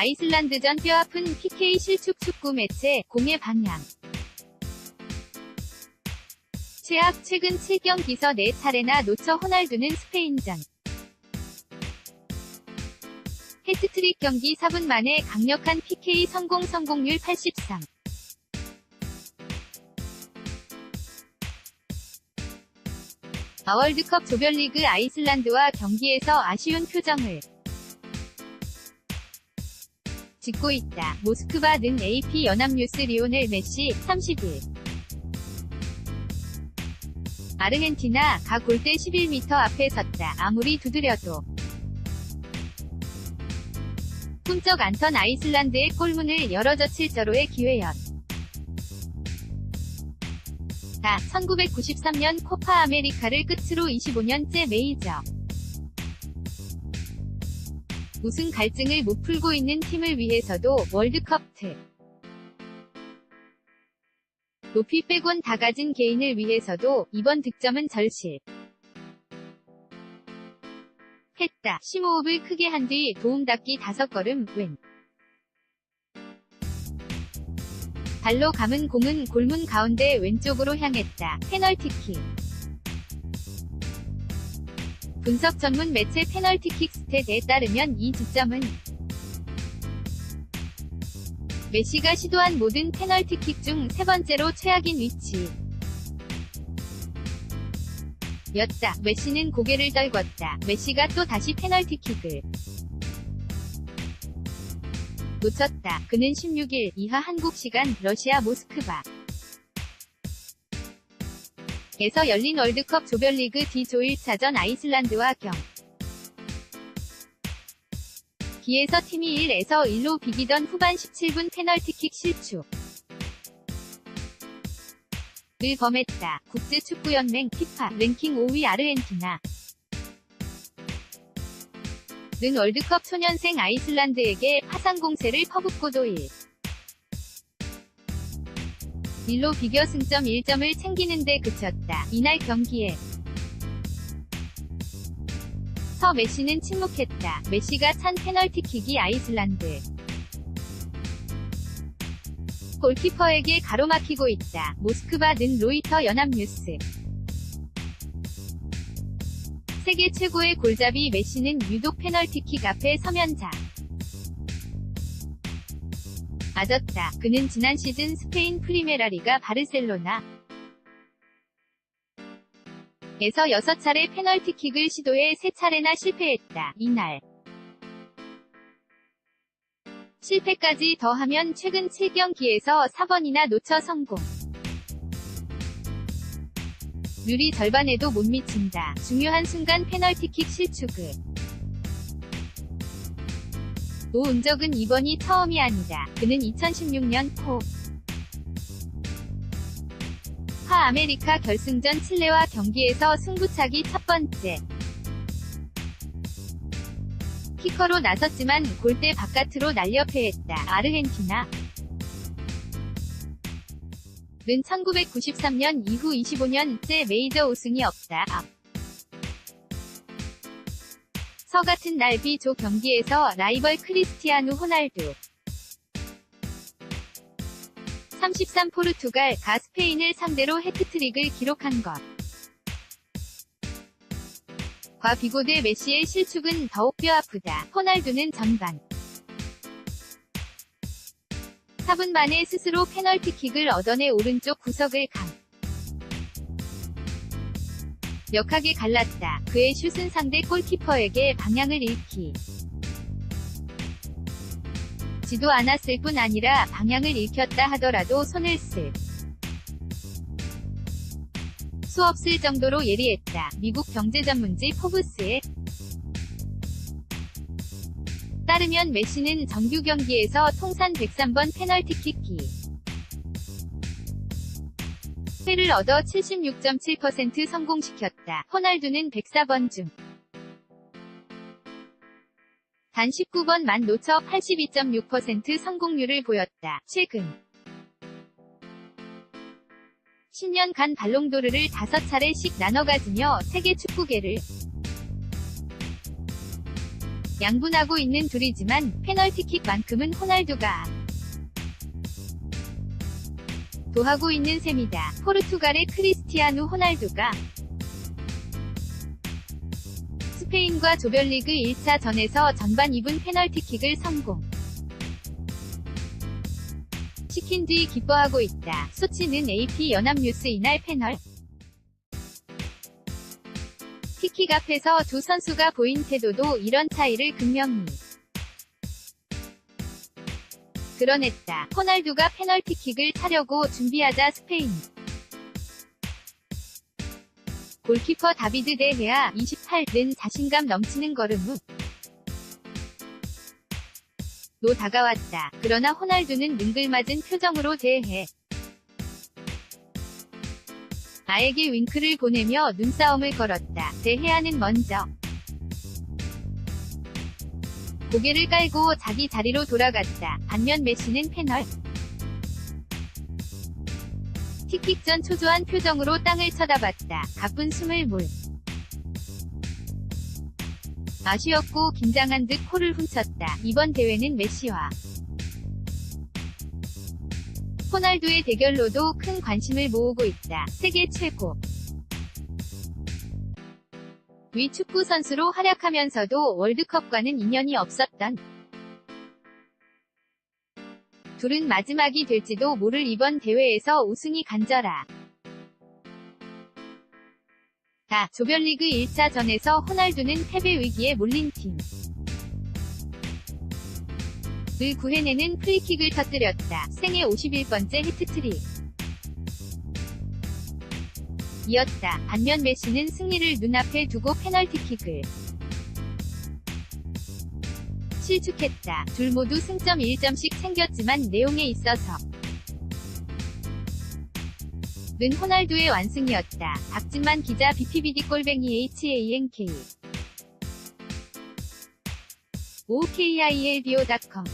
아이슬란드전 뼈아픈 PK 실축 축구 매체 공의 방향. 최악 최근 7경기서 4차례나 놓쳐 호날두는 스페인전. 해트트릭 경기 4분 만에 강력한 PK 성공 성공률 83. 아월드컵 조별리그 아이슬란드와 경기에서 아쉬운 표정을 짓고 있다. 모스크바 등 AP 연합뉴스 리오넬 메시 30일 아르헨티나 가 골대 11m 앞에 섰다. 아무리 두드려도 꿈쩍 안턴 아이슬란드의 골문을 열어젖힐 저로의 기회였. 다 1993년 코파 아메리카를 끝으로 25년째 메이저 우승 갈증을 못 풀고 있는 팀을 위해서도 월드컵 트 높이 빼곤 다 가진 개인을 위해서도 이번 득점은 절실 했다. 심호흡을 크게 한 뒤 도움닫기 다섯 걸음 왼 발로 감은 공은 골문 가운데 왼쪽으로 향했다. 페널티킥 분석 전문 매체 페널티킥 스탯에 따르면 이 득점은 메시가 시도한 모든 페널티킥 중 세 번째로 최악인 위치. 였다. 메시는 고개를 떨궜다. 메시가 또 다시 페널티킥을 놓쳤다. 그는 16일 이하 한국 시간 러시아 모스크바 에서 열린 월드컵 조별리그 D조 1차전 아이슬란드와 경 기에서 팀이 1에서 1로 비기던 후반 17분 페널티킥 실축 을 범했다. 국제축구연맹 피파 랭킹 5위 아르헨티나 는 월드컵 초년생 아이슬란드에게 파상 공세를 퍼붓고도 1. 1로 비겨 승점 1점을 챙기는 데 그쳤다. 이날 경기에 서 메시는 침묵했다. 메시가 찬 페널티킥이 아이슬란드 골키퍼에게 가로막히고 있다. 모스크바 는 로이터 연합뉴스 세계 최고의 골잡이 메시는 유독 페널티킥 앞에 서면자. 맞았다. 그는 지난 시즌 스페인 프리메라리가 바르셀로나 에서 6차례 페널티킥을 시도해 3차례나 실패했다. 이날 실패까지 더하면 최근 7경기에서 4번이나 놓쳐 성공. 률이 절반에도 못 미친다. 중요한 순간 페널티킥 실축을 놓은 적은 이번이 처음이 아니다. 그는 2016년 포파 아메리카 결승전 칠레와 경기에서 승부차기 첫 번째 키커로 나섰지만 골대 바깥으로 날려 패했다. 아르헨티나 는 1993년 이후 25년째 메이저 우승이 없다. 앞. 서 같은 날 B조 경기에서 라이벌 크리스티아누 호날두 33 포르투갈 가 스페인을 상대로 해트트릭을 기록한 것. 과 비고대 메시의 실축은 더욱 뼈아프다. 호날두는 전반 4분 만에 스스로 페널티킥을 얻어내 오른쪽 구석을 강. 역하게 갈랐다. 그의 슛은 상대 골키퍼에게 방향을 잃기. 지도 않았을 뿐 아니라 방향을 잃혔다 하더라도 손을 쓸. 수 없을 정도로 예리했다. 미국 경제 전문지 포브스의 따르면 메시는 정규 경기에서 통산 103번 페널티킥기 회를 얻어 76.7% 성공시켰다. 호날두는 104번 중 단 19번만 놓쳐 82.6% 성공률을 보였다. 최근 10년간 발롱도르를 5차례씩 나눠 가지며 세계 축구계를 양분하고 있는 둘이지만 페널티킥만큼은 호날두가 도하고 있는 셈이다. 포르투갈의 크리스티아누 호날두가 스페인과 조별리그 1차 전에서 전반 2분 페널티킥을 성공. 시킨 뒤 기뻐하고 있다. 소치는 AP 연합뉴스 이날 패널. 티킥 앞에서 두 선수가 보인 태도도 이런 차이를 극명히 드러냈다. 호날두가 페널티킥을 차려고 준비하자 스페인. 골키퍼 다비드 데헤아 28는 자신감 넘치는 걸음 후. 로 다가왔다. 그러나 호날두는 능글맞은 표정으로 대해 아에게 윙크를 보내며 눈싸움을 걸었다. 대해아는 먼저 고개를 깔고 자기 자리로 돌아갔다. 반면 메시는 패널 틱틱 전 초조한 표정으로 땅을 쳐다봤다. 가쁜 숨을 몰. 아쉬웠고 긴장한 듯 코를 훔쳤다. 이번 대회는 메시와 호날두의 대결로도 큰 관심을 모으고 있다. 세계 최고 위 축구 선수로 활약하면서도 월드컵과는 인연이 없었던 둘은 마지막이 될지도 모를 이번 대회에서 우승이 간절하. 다 조별리그 1차 전에서 호날두는 패배 위기에 몰린 팀. 을 구해내는 프리킥을 터뜨렸다. 생애 51번째 히트트릭. 이었다. 반면 메시는 승리를 눈앞에 두고 페널티킥을 실축했다. 둘 모두 승점 1점씩 챙겼지만 내용에 있어서 는 호날두의 완승이었다. 박진만 기자 BPBD 꼴뱅이 HANK OKILBO.com